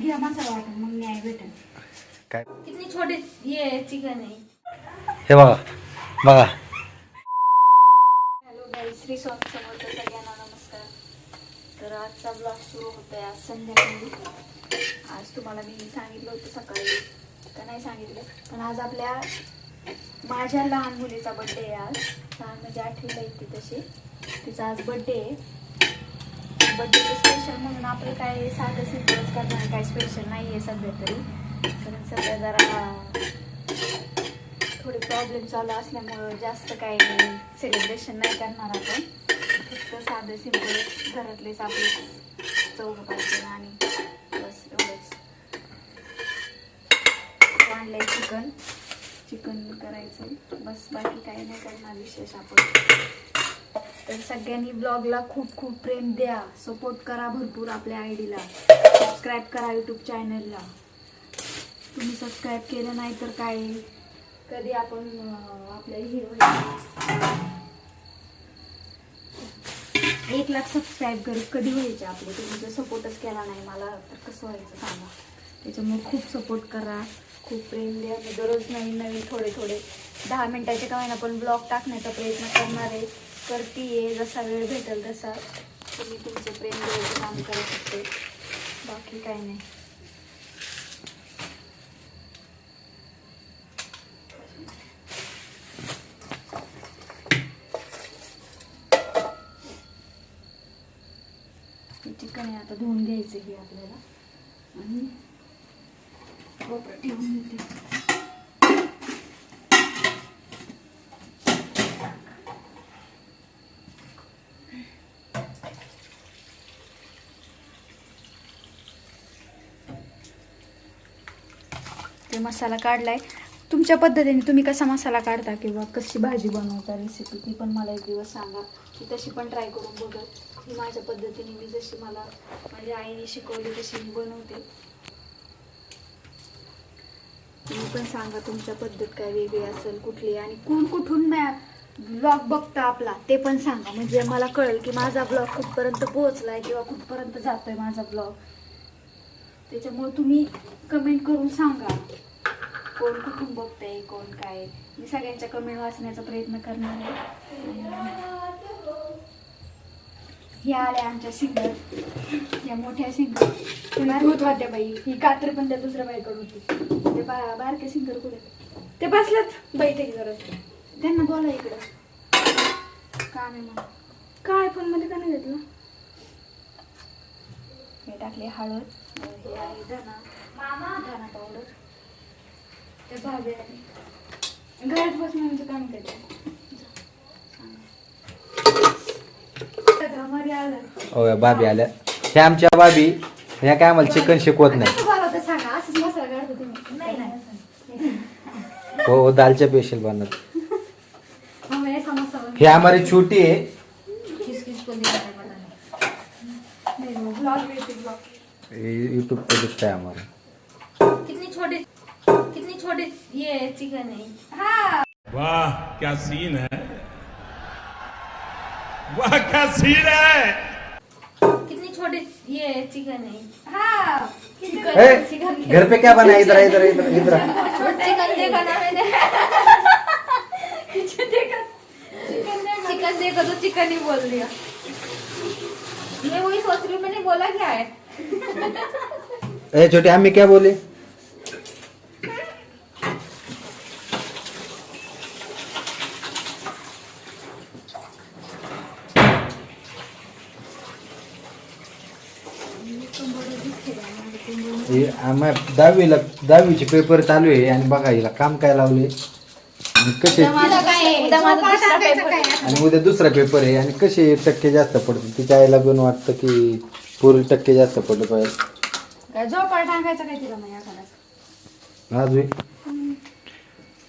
घ्या मसाला वाटून मग न्याय भेटेल. काय? किती छोटे? ये चिकन आहे हे बघा बघा. हॅलो गाई श्री स्वामी समर्थ सगळ्यांना नमस्कार. तर आजचा ब्लॉग सुरू होत आहे आज संध्याकाळी. आज तुम्हाला मी सांगितलं होतं सकाळी का नाही सांगितलं? पण आज आपल्या माझ्या लहान मुलीचा बड्डे आहे आज. लहान म्हणजे आठवीला येते तशी. तिचा आज बड्डे आहे. बड्डेचं स्पेशल म्हणून आपलं काय साधं सिम्पलच करणार काय स्पेशल नाही आहे सध्या तरी. कारण सध्या जरा थोडे प्रॉब्लेम चालू असल्यामुळं जास्त काही सेलिब्रेशन नाही करणार आपण. फक्त साधं सिंपल घरातलेच आपले चौघ पाहिजे आणि बस एवढंच. आणलंय चिकन. चिकन करायचं बस बाकी काही नाही करणार विशेष आपण. तर सगळ्यांनी ब्लॉगला खूप खूप प्रेम द्या. सपोर्ट करा भरपूर आपल्या आय डीला सबस्क्राईब करा यूट्यूब चॅनलला तुम्ही सबस्क्राईब केलं नाही तर काय? कधी आपण आपल्या हिरो एक लाख सबस्क्राईबर कधी व्हायचे आपले? तुम्ही जर सपोर्टच केला नाही मला तर कसं व्हायचं सांगा? त्याच्यामुळे खूप सपोर्ट करा. खूप प्रेम द्या. मी दररोज नवीन नवीन थोडे थोडे दहा मिनटाचे का होईना पण ब्लॉग टाकण्याचा प्रयत्न करणार आहे. करतीये जसा वेळ भेटेल तसा. तुम्ही तुमचं प्रेम द्यायचं काम करू शकते बाकी काही नाही. चिकन आहे आता धुवून घ्यायचं हे आपल्याला. आणि कोपऱ्यात ठेवून देते. ते मसाला काढलाय. तुमच्या पद्धतीने तुम्ही कसा मसाला काढता किंवा कशी भाजी बनवता रेसिपी ती पण मला एक दिवस सांगा. की तशी पण ट्राय करून बघत ही माझ्या पद्धतीने मी जशी मला माझ्या आईने शिकवली तशी मी बनवते. तुम्ही पण सांगा तुमच्या पद्धत काय वेगळी असेल कुठली? आणि कोण कुठून ब्लॉग बघता आपला ते पण सांगा. म्हणजे मला कळेल की माझा ब्लॉग कुठपर्यंत पोहोचलाय किंवा कुठपर्यंत जातोय माझा ब्लॉग त्याच्यामुळे तुम्ही कमेंट करून सांगा. कोण कुठून बघतंय कोण काय? मी सगळ्यांच्या कमेंट वाचण्याचा प्रयत्न करणार आहे. ह्या आल्या आमच्या सिंगर या मोठ्या सिंगर तूच होत्या बाई. ही कात्र पण त्या दुसऱ्या बाईकडे होती. ते बा बारके सिंगर कुठे? ते बसल्यात. बैठक करत त्यांना बोला इकडं. का नाही मग काय फोनमध्ये का नाही घेतलं? हे टाकले हळद. हे आहे धना धना पावडर ते भाजी आहे घरात बसण्याचं काम बाबी आल्या. ह्या आमच्या बाबी ह्या काय आम्हाला चिकन शिकवत नाही. कसं बनवतं सांगा असंच मसाला काढतो तुम्ही नाही नाही हो हो दालच्या स्पेशल बनत हे हमारी छोटी है यूट्यूब पे दिखता है हमारा। कितनी छोटी कितनी छोटी ये चिकन है। हाँ वाह क्या सीन है? वाह क्या सीन है? कितनी छोटी ये चिकन है। हाँ ए, घर पे क्या बना इधर इधर इधर इधर चिकन देखा ना मैंने। देखा। चिकन देखा। तो चिकन ही बोल दिया। मैं वही सोच रही हूँ मैंने बोला क्या है? ए छोटे आम्ही क्या बोले? हे आम्हा दहावीला दहावीचे पेपर चालू आहे आणि बघा हिला काम काय लावले? आणि कसे. आणि उद्या दुसरा पेपर आहे आणि कसे टक्के जास्त पडतील? तिच्या आईला पण वाटतं की पूर्ण टक्के जास्त पडलं पाहिजे. काय झोपाळ टाकायचं काय तिला मग एखादा अजून?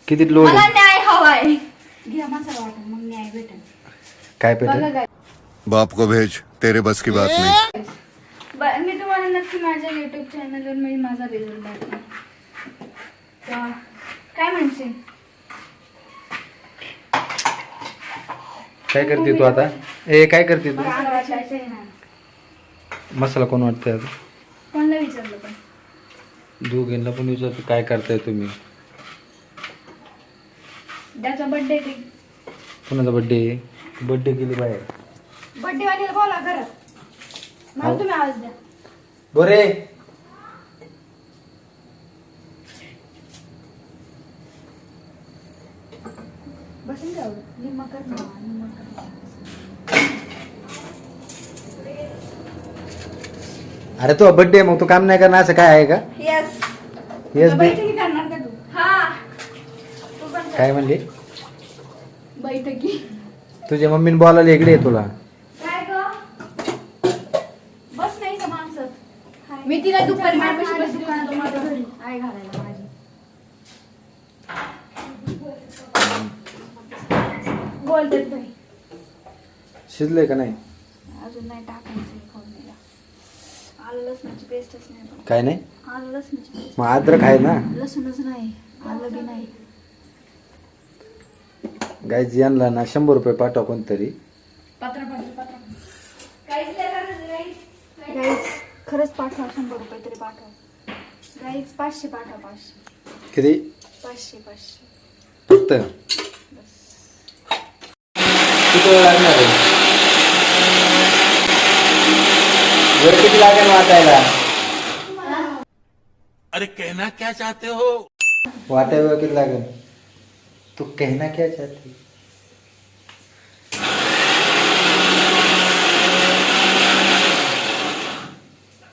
किती लोड मला आहे? न्याय हवाय. घ्या मसाला वाटून मग न्याय भेटेल. काय बघा पेटेल काय. बाप को भेज तेरे बस की बात नहीं. ब- मी तुम्हाला नक्की माझ्या युट्यूब चॅनलवर मी माझा रिझल्ट दाखवेन. तर काय म्हणशील काय करते तू आता? ए काय करते तू? मला वाटायचं आहे ना. मसाला कोण वाटतंय आता कोणाला विचारलं पण? दोघींना पण विचारतो काय करताय तुम्ही? त्याचा बर्थडे कुणाचा बड्डे बड्डे केली बाहेर. बर्थडे वालीला बोला घरात. मला तुम्ही आवाज द्या. बरे. बसून द्या निम्मा कर ना निम्मा कर. अरे तो बड्डे मग तू काम नाही करणार असं काय आहे का? येस येस बे बैठकी करणार का तू? हा. तू पण कर. काय म्हणली? बैठकी. तुझ्या मम्मीने बोलायला इकडे आहे तुला. काय ग? बस नाही का माणसं? मी तिला दुपारी माझ्यापाशी बसली होती माझ्या घरी. आय घालायला माझी. बोलते तुम्ही शिजलंय का नाही? अजून नाही टाकायचं आलं लसणाची पेस्टच नाही पण काय नाही? आलं लसणाची पेस्ट मग अद्रक आहे ना? लसूणच नाही. आलं बी नाही. गायच यांना ना शंभर रुपये पाठवा कोणतरी. पत्र पत्र पत्र गाईच खरंच पाठवा शंभर रुपये तरी पाठवा. गाईच पाचशे पाठवा पाचशे. किती? पाचशे पाचशे. फक्त? लागणार आहे? वेळ किती लागेल वाटायला? अरे कहना क्या चाहते हो? वाटायला वेळ किती लागेल? तू कहना क्या चाहती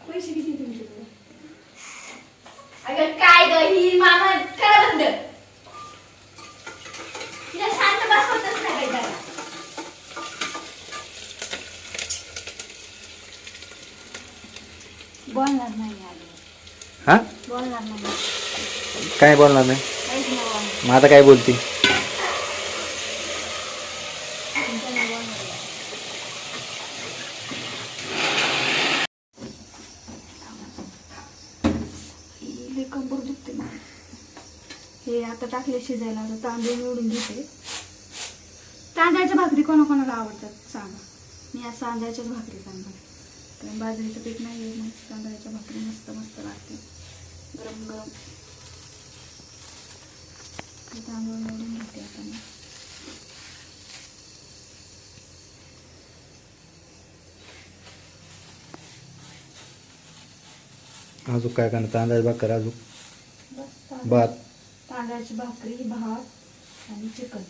पैसे किती तुमच्याकडे अगं काय ग ही मामा करा बंद तिला शांत बसवतच नाही काय त्याला बोलणार नाही हा? बोलणार नाही. काय बोलणार नाही? काहीच नाही बोलणार. मग आता काय बोलती? तुमचं नाही बोलणार लई कंबर दुखते मला हे आता टाकले शिजायला आता तांदूळ निवडून घेते. तांदळाच्या भाकरी कोणाकोणाला आवडतात सांगा. मी आज तांदळाच्याच भाकरी सांगणार कारण बाजरीचं पीठ नाही आहे मग तांदळाच्या भाकरी मस्त मस्त लागते गरम गरम. तांदूळ निवडून घेते आता मी. अजून काय करणार? तांदळाची भाकर अजून? भात. तांदळाची भाकरी भात आणि चिकन.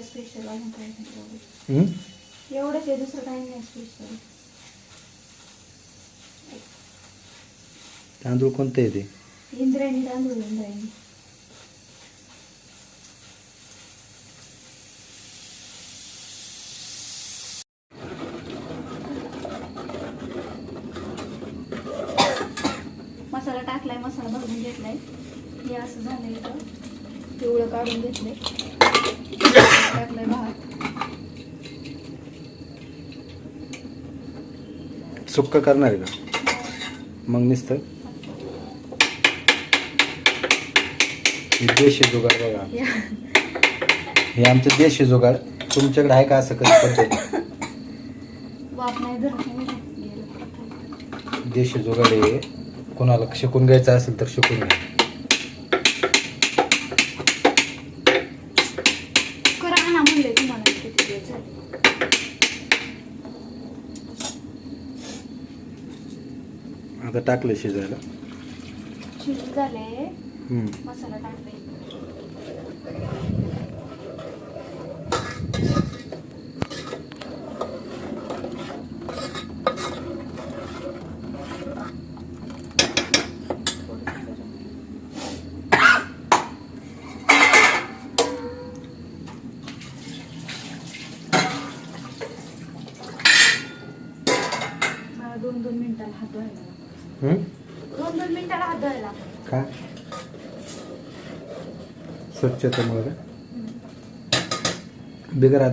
नाही एवढंच. आहे दुसरं काही नाही स्पेशल तांदूळ कोणतं आहे ते? इंद्रायणी तांदूळ इंद्रायणी. मसाला टाकलाय मसाला भाजून घेतलाय. हे असं झालंय इथं. पिवळं काढून घेतलंय टाकलाय भात सुक्क करणार आहे का? मग नुसतं. हे देशी जुगाड बघा. हे आमचं देशी जुगाड. तुमच्याकडे आहे का असं कधी पद्धत? परत. देशी जुगाड आहे. कोणाला शिकून घ्यायचं असेल तर शिकून घ्या करा ना म्हणले तुम्हाला किती दिवस झाले आता टाकलं शिजायला. शिजून झाले. हम्म. मसाला टाकले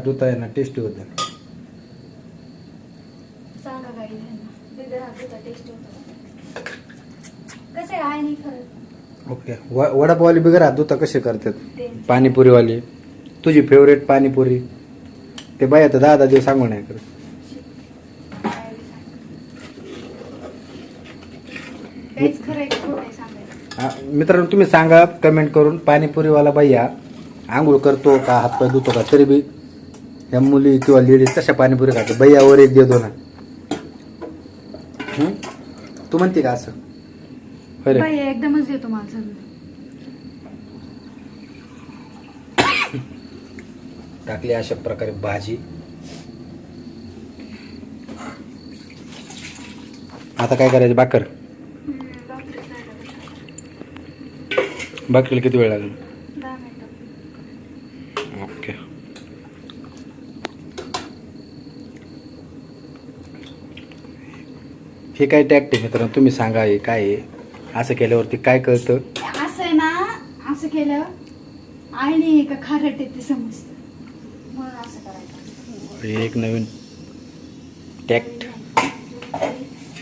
दूध आहे ना टेस्टी होत ओके. वडापाववाली बिगर हात धुता कसे करतात? पाणीपुरीवाली. तुझी फेवरेट पाणीपुरी. ते बाई आता दहा दहा दिवस सांगू नाही करत मित्रांनो तुम्ही सांगा कमेंट करून पाणीपुरीवाला भैया आंघोळ करतो का हातपाय धुतो का तरी बी? ह्या मुली किंवा लेडीज कशा पाणीपुरी खातात. भैयावर एक देतो ना हं? तू म्हणते का असं? बाई एकदमच देतो सगळं टाकली अशा प्रकारे भाजी. आता काय करायचं? बाकर बाकरीला किती वेळ लागेल दहा मिनिटं ओके हे काय टॅक्ट आहे मित्रांनो? तुम्ही सांगा हे काय आहे? असं केल्यावरती काय कळतं? असं आहे ना असं केलं आणि का खारट आहे ते समजतं. म्हणून असं करायचं. हे एक नवीन टॅक्ट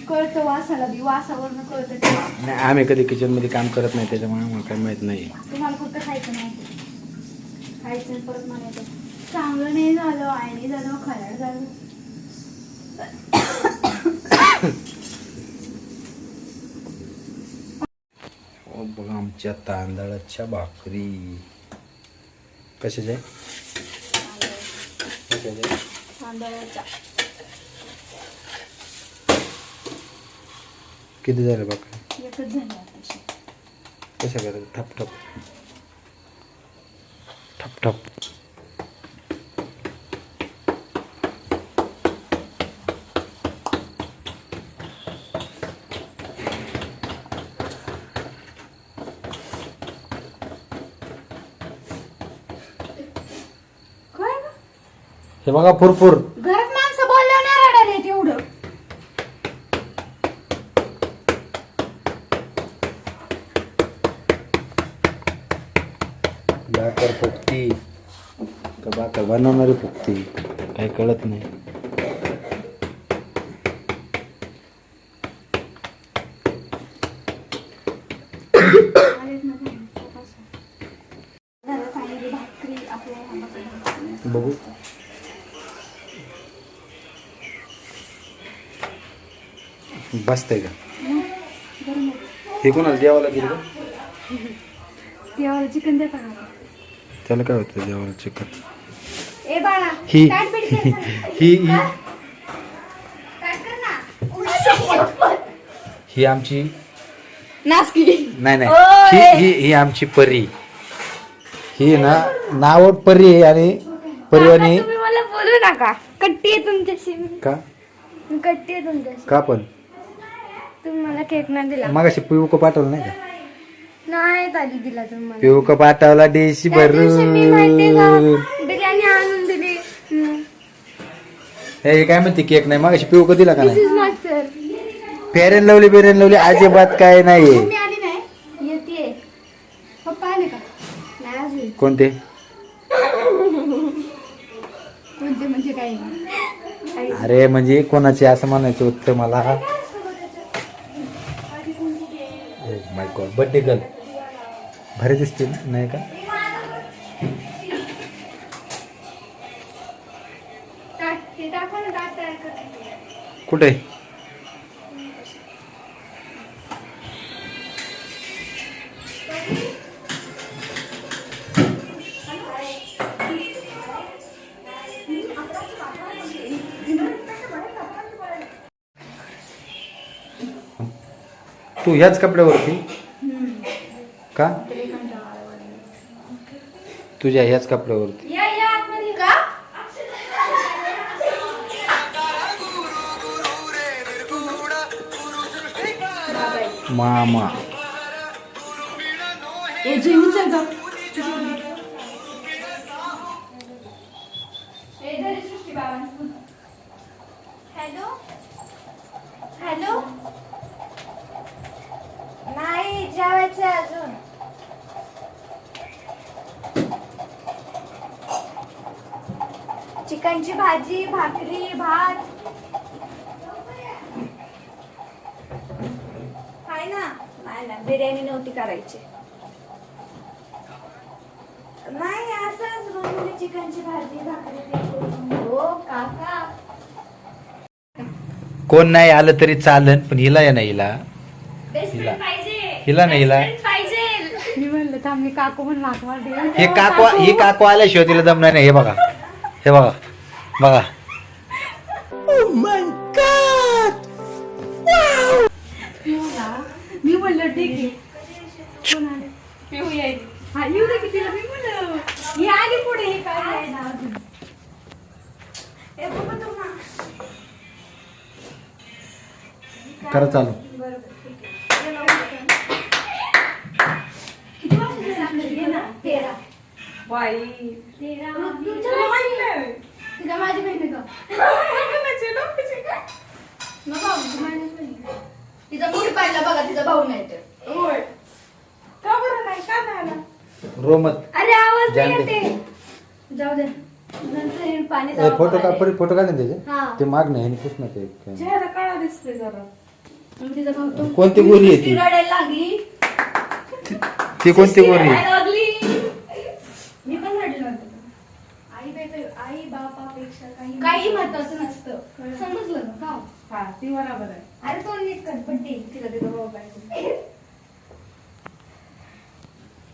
कळतं वासाला बी वासावरनं कळतं ते. नाही आम्ही कधी किचनमध्ये काम करत नाही त्याच्यामुळे आम्हाला काही माहीत नाही. तुम्हाला फक्त खायचं नाही खायचं आणि परत म्हणायचं चांगलं नाही झालं आयणी झालं खराड झालं ओ बघा आमच्या तांदळाच्या भाकरी. कशाच्या? कशाच्या? तांदळाच्या. किती झालं भाकरी? एकच झाली आताशी. कशा करायचं ठप ठप. ठप ठप काय गं? हे बघा फुरफुर घरात माणसं बोलल्यावर नाही रडायला एवढं. भाकर फुकती का भाकर बनवणारी फुकती काही कळत नाही आलेत ना घरी, स्वतःच. घरात आलेली भाकरी आपल्या हातामध्ये. बघू बसतंय का. हे कोणाला जेवायला गेलं का देवाला चिकन देता का? त्याला काय होतं जेवायला चिकन ए बाळा ही. ही ही. ही आमची नाचकी नाही नाही. ही ही ही आमची परी ही ना नाव परी आहे आणि परिवानी तुम्ही मला बोलू नका कट्टी आहे तुमच्याशी मी. का कट्टी आहे तुमच्याशी का पण तुम्ही मला केक नाही दिला. मगाशी पिऊ का पाठवलं नाही का? नाही ताली दिला तुम्ही मला. पिऊ का पाठवला देशी त्या दिवशी मी माहितीये का भरून बिर्याणी आणून दिली. हे काय म्हणते केक नाही? मगाशी पिऊ का दिला का दिस नाही? इज नॉट सर फेरन लावली बेरन लावली अजिबात काय आली नाही? येते पप्पा आले का? नाही अजून. कोणते? कोणते म्हणजे अरे म्हणजे कोणाचे असं म्हणायचं होतं मला? गॉड बर्थडे गर्ल भारी दिसते ना? नाही का कुठे? तू ह्याच कपड्यावरती का? तुझ्या ह्याच कपड्यावरती. या या आतमध्ये का? मामा. हॅलो हॅलो नाही जेवायचं अजून. चिकनची भाजी भाकरी भात. आहे ना? नाही ना बिर्याणी नव्हती करायची. नाही असंच रोजची चिकनची भाजी भाकरी. हो काका कोण नाही आलं तरी चालन पण हिला या नाही हिला. हिला. फ्रेंड पाहिजे. हिला नाही, हिला. मी म्हणलं थांब मी काकू हाक मारते हे काकू ही काकू आल्याशिवाय तिला दमणार नाही हे बघा. हे बघा. बघा. मी म्हणलं ठीक आहे. कोण आले? पिऊ यायली हा येऊ दे की तिला. मी म्हणलं ही आली पुढे हे काय आहे ना अजून? ए, बाबा, तू ना. करा चालू. किती वर्षाची साखर घे ना? तेरा. बाई. तुझ्या माझी बहीण का? तिचा मूड पाहिला बघा तिचा भाऊ नाही तर होय का बरं नाही का नाही आला रोमत अरे आवाज नाही जानते. येते जाऊ दे नंतर हे पाणी ए, फोटो का. परी- फोटो काढ ना हा. त्याचे ते माग नाही पुस ना ते काय. चेहरा काळा दिसतोय जरा मग तिचा भाऊ तो- कोणती गोरी आहे ती? ती रडायला लागली ती कोणती गोरी आहे? रडायला लागली मी पण रडले होते आई बाई आई बापापेक्षा काही काही महत्वाचं नसतं समजलं ना का हा ती बरोबर आहे. अरे तो नीट कर पण ते तिला भाऊ पाहिजे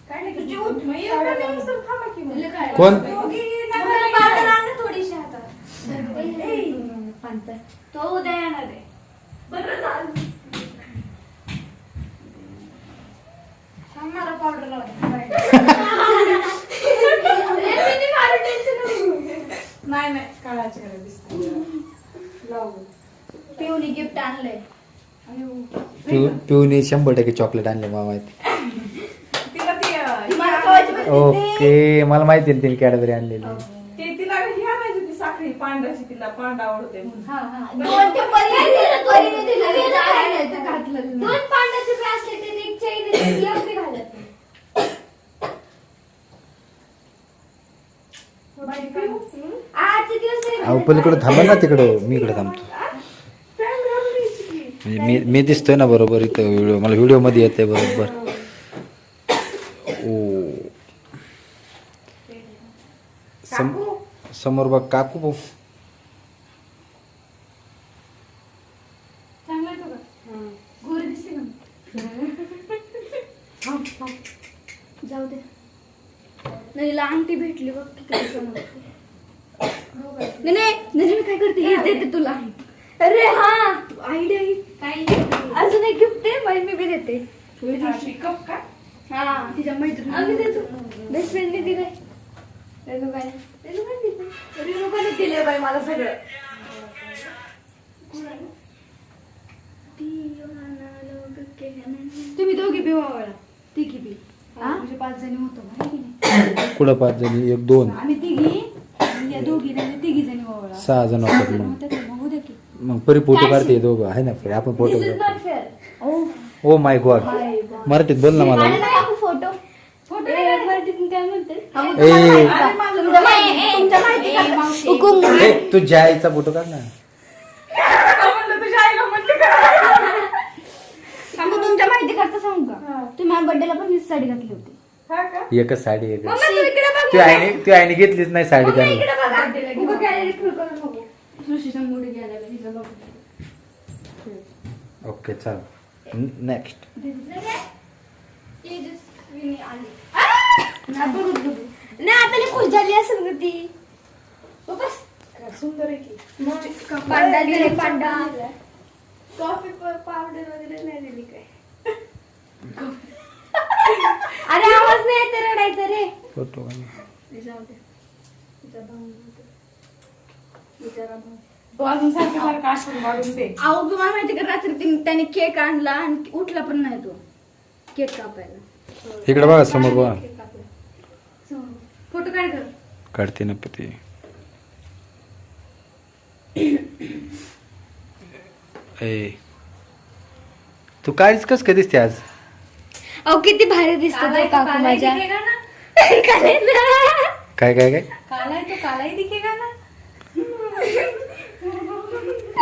काय नाही तुझी उठ मग ये नाही उचल, थांबा की मग. तुला काय? कोण? दोघी नंतर बाळाला आण ना थोडीशी हातात. ए. तो उद्या येणार आहे. बरं झालं सांगणारा पावडर नाही नाही काळा चेहरा दिसतोय लावू. पिऊनी गिफ्ट आणलंय. पिऊ पिऊने शंभर टक्के चॉकलेट आणले मला माहिती तिला ती अं, ती मला खावायची पण ओके मला माहिती आहे तिने कॅडबरी आणलेली. ते तिला ही आणायची ती साखळी पांढऱ्याची तिला पांढरा आवडते म्हणून. हा, हा. दोन ते परीने परीने दिलं ते जायला नाही तर घातलं दोन पांड्याचे ब्रासलेट आणि एक चैन आहे, ती अगदी घालत नाही. आजचे दिवस आहे. अहो पलीकडे थांबा ना तिकडं. मी इकडे थांबतो. म्हणजे मी मी दिसतोय ना बरोबर इथं व्हिडिओ. मला व्हिडिओमध्ये येते बरोबर. ओ. सम- समोर बघ काकू भाऊ? जाऊ दे. नाही अंगठी भेटली बघ. नाही नाही नाही, मी काय करते? हे देते तुला. अरे हा. आयडिया अजून एक गिफ्ट आहे बाई मी बी देते. कप का? हा. तिच्या मैत्रिणी आम्ही देतो. बेस्ट फ्रेंडने दिलंय. रेणुकाने. रेणुकाने दिलं रेणुकाने दिले बाई मला सगळं. तुम्ही दोघी बी वावळा तिघी बी. म्हणजे पाच जणी होतो? कुठं पाच जणी? एक दोन. आम्ही तिघी. आणि या दोघी नाही तिघी जणी वावळा सहा जण होतात. मग परी फोटो काढते हे दोघं. आहे ना फ्री आपण फोटो ओ माय गॉड मराठीत बोल ना मला. फोटो. ए ए, तुझ्या आईचा फोटो काढ ना. म्हणलं तुझ्या आईला म्हणते का? सांगू तुमच्या माहिती करता सांगू का? तुम्ही माझ्या बर्थडेला पण हीच साडी घातली होती. हा का? एकच साडी तू ती आईने ती आईने घेतलीच नाही साडी त्याने मूड गेला तिचा बघ. ओके चल. नेक्स्ट नाही आता खुश झाली असेल ग ती. बस सुंदर आहे की. पांडा दिले पांडा कॉफी पावडर वगैरे नाही दिली काय? अरे आवाज नाही येत रडायचं रे. जाऊ दे तिचा भाऊ नव्हता. बिचारा भाऊ. तू अजून सारखं सारखं आठवण काढून दे. अहो तुम्हाला माहिती का रात्री ती- त्याने केक आणला आणि उठला पण नाही तो. केक कापायला. इकडे बघा समोर बघा. फोटो काढ कर काढते ना पती. ए. तू काळीच कस काय दिसते आज? अहो किती भारी दिसतो तो काकू माझ्या. काय काय काय? काला तो कालाही दिखेगा ना?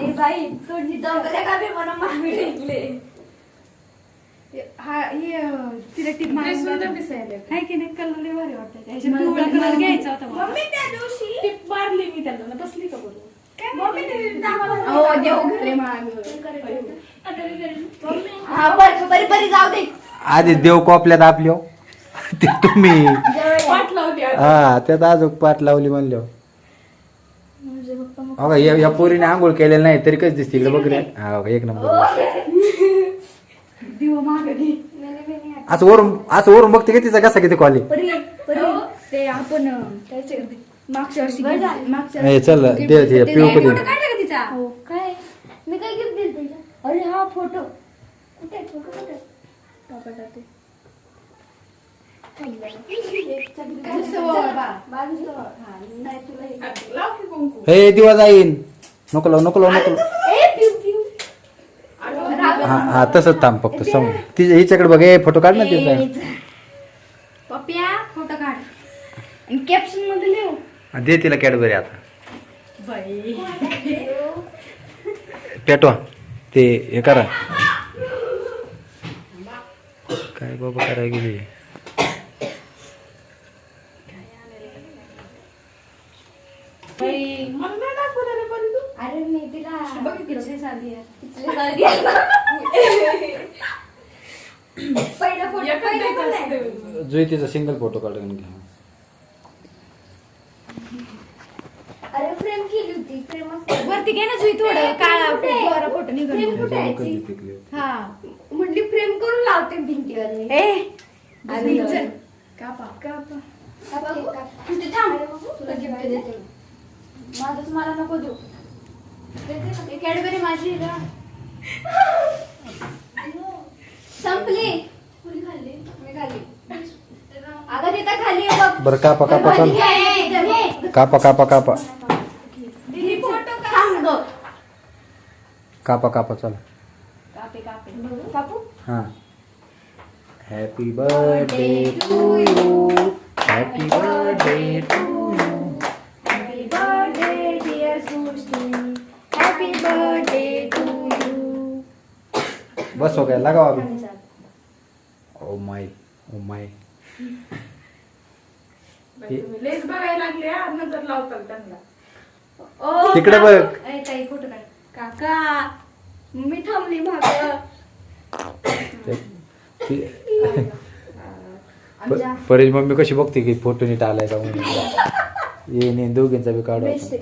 ए बाई थोडी दमले का बी म्हणून मामी टेकले हा हे अं, तिला टीप मारून हाय की नाही? कलर लय भारी वाटतं त्याच्यात पिवळा कलर घ्यायचा होता मला. मम्मी त्या दिवशी टीप मारली मी त्याला. ना बसली का बरोबर मम्मी ते दाखवलं. हो देव घरे माग. हा बरं बरी बरी जाऊ दे. आधी देव कोपल्यात आपली हो. ते तुम्ही पाठ लावली आज. हा त्यात अजून पाठ लावली म्हणल्यावर हो का, या या पोरीने आंघोळ केलेलं नाही तरी कशी दिसते इकडे बघ रे. हा हो एक नंबर. दिवा माग घे असं वरून असं वरून बघते की तिचा कसा किती कॉली परी परी ते आपण अं, त्याचे मागच्या वर्षी बरं झालं. घेतली. मागच्या ए चल ते पिऊ फोटो कधी. काढला का तिचा? हो काय? मी काय गिफ्ट दिलं तुझ्या? अरे हा फोटो. कुठे आहे? फोटो कुठे आहे? आहे. हा, नाही तुला हे. लाव की कुंकू हे दिवा जाईन नको लावू नको लावू नको. हा हा तसंच थांब फक्त समोर ती हिच्याकडे बघ ए फोटो काढ ना तिचा पप्प्या फोटो काढ आणि कॅप्शनमध्ये लिहू दे तिला कॅडबरी आता बाई पेटवा ते हे करा काय बाबा करायला गेली बाई मला नाही दाखवलं रे बरं तू. अरे मी तिला बघ किती साधी आहे. तिथले जागी आहे. ना. पहिला फोटो एकच पहिला द्यायचं पण नाही. असतं. जुई तिचा सिंगल फोटो काढून घ्या अरे फ्रेम केली होती फ्रेम असते वरती घे ना जुई थोडं काळा कुठे? आहे? गोरा फोटो निघून फ्रेम कुठे आहे ती? हा. म्हटली फ्रेम करून लावते भिंतीवर ए आणि चल कापा. तुझे थांब. तुला गिफ्ट देते. माझंच मला नको देऊ. कॅडबरी माझी आहे संपली. कुणी खाल्ली? मी खाल्ली. अगं तिथं खाली आहे बघ. बरं कापा कापा खाली चाल. आहे, इथं घे. कापा कापा कापा. दिदी फोटो थांब गं. कापा कापा चला. कापे कापे. कापू? हा. Happy birthday to you happy birthday to you happy birthday dear Srushti happy birthday to you बस हो गया लगाओ अभी। ओ माय ओ माय लेस बघायला लागले हा, नजर लावताल त्यांना. ओ तिकडे बघ. ए, ताई फोटो काढ काका मी थांबली माग. आमच्या परेश मम्मी कशी बघते की फोटो नीट आलाय का म्हणून? ये नाही दोघींचा बी काढू आपण.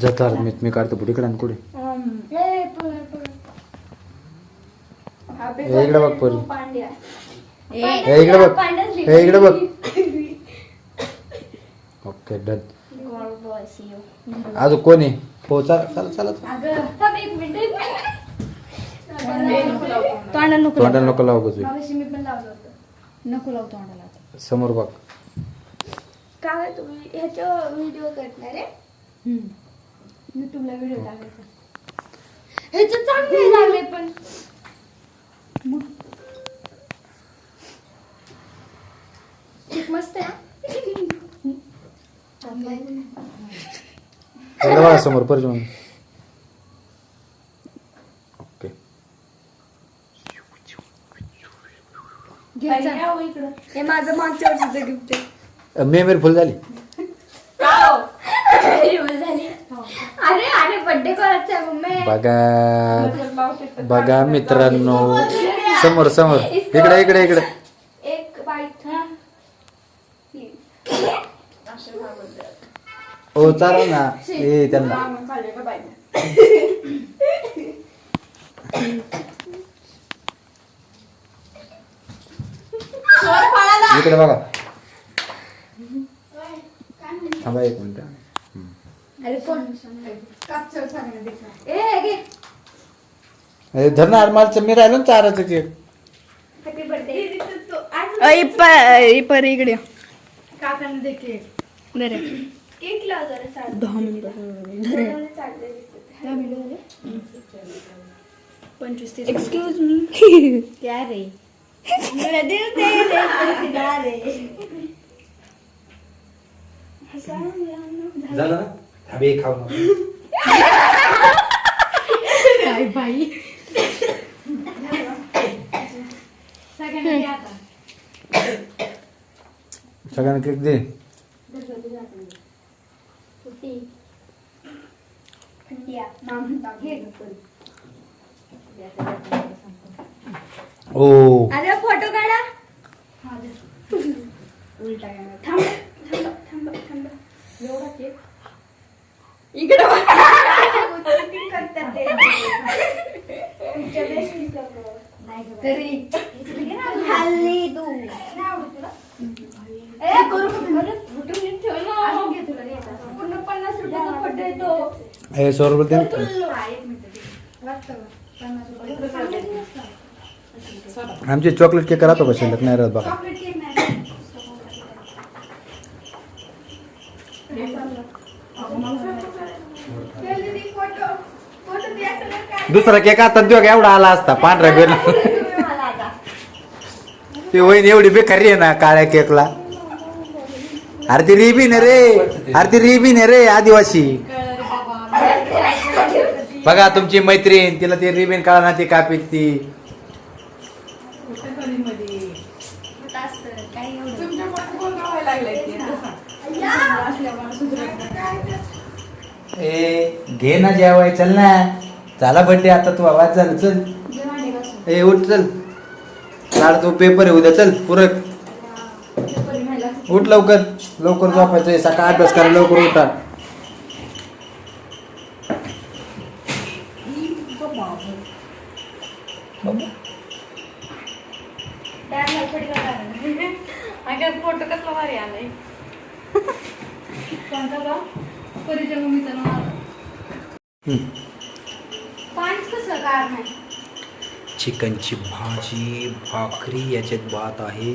जातात मी मी काढतो पुढे इकडे आणि कुठे ए, इकडे बघ परी. पांड्या. ए, इकडे बघ. इकडे बघ. Okay done. अजून कोण आहे? हो चला चला चला. तोंडाला नको तोंडाला नको लावू नको लाव तोंडाला. समोर बघ. काय तुम्ही ह्याच्या व्हिडिओ करणार आहे. युट्यूबला व्हिडिओ टाकायचा. ह्याचं चांगले लागले पण. खूप मस्त आहे हा. इकडे बघा समोर ओके. हो इकडं. हे माझं मागच्या वर्षीचं गिफ्ट आहे. मेमरी फुल झाली. एवढं झाली. बर्थडे कोणाचा आहे मम्मी. बघा बघा मित्रांनो. समोर समोर. इकडे इकडे इकडे. एक बाईट हा. ओ चालव ना. ए त्यांना. इकडे बघा. थांबा एक मिनिट. अरे धर ना मी राहिलो ना चाराचं केक हॅपी बर्थडे पर इकडे. दहा मिनिटं. पंचवीस तीस एक्सक्यूज मी क्या रे? मेरा दिल तेरे सितारे झालं ना? हवे खाऊ. काय बाई सगळ्यांना केक दे ओ अरे फोटो काढा उलटा थांब थांब थांब थांब एवढा केक इकडे तरी. हल्ली तू. ए पूर्ण पन्नास रुपयाचा येतो हे सौ रुपये. दे आमचे चॉकलेट केक राहतो का शिल्लक? नाही राहत बघा. चॉकलेट केक नाही फोटो फोटो द्या सगळं काय दुसरा केक आता देऊ का एवढा आला असता पांढऱ्या बेल ती होईन एवढी बेकारी आहे ना काळ्या केकला. अरे ती रिबीन आहे रे अरे ती रिबीन आहे रे आदिवासी. बघा तुमची मैत्रीण तिला ती रिबीन काढा ना ती कापीत ती. ए घे ना जेवाय चल ना. झाला बड्डे आता तू आवाज झाला चल. ए उठ चल. लाड तू पेपर आहे उद्या चल पुरक. उठ लवकर. लवकर झोपायचं सकाळ अभ्यास करा लवकर उठा Dad ला फोटो काढा. अगं फोटो कसला भारी आलाय कोणता का परीच्या मम्मीचा नाव पाणीच कसं काढ नाही चिकनची भाजी भाकरी याच्यात भात आहे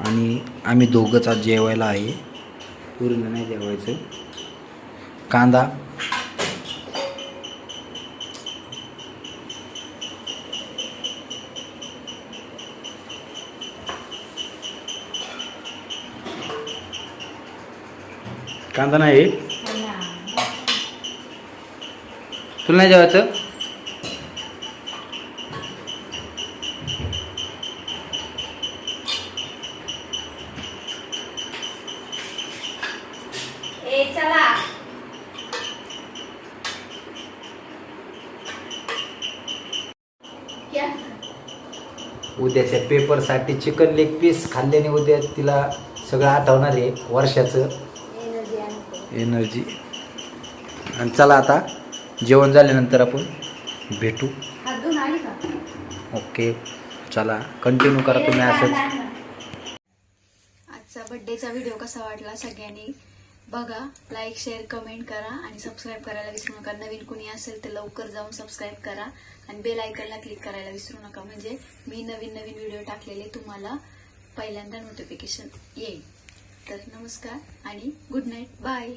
आणि आम्ही दोघंच आज जेवायला आहे. पूर्ण नाही जेवायचं. कांदा. कांदा नाही. तुला नाही जेवायचं? उद्याच्या पेपरसाठी चिकन लेग पीस खाल्ल्याने उद्या तिला सगळं आठवणार आहे वर्षाचं. एनर्जी आणि एनर्जी आणि चला आता जेवण झाल्यानंतर आपण भेटू. ओके चला कंटिन्यू करा तुम्ही असंच. आजचा बड्डेचा व्हिडिओ कसा वाटला सगळ्यांनी बघा लाईक शेअर कमेंट करा आणि सबस्क्राईब करायला विसरू नका. नवीन कुणी असेल तर लवकर जाऊन सबस्क्राईब करा. आणि बेल आयकनला क्लिक करायला विसरू नका. म्हणजे मी नवीन नवीन व्हिडिओ टाकलेले तुम्हाला पहिल्यांदा नोटिफिकेशन येईल. तर नमस्कार आणि गुड नाईट बाय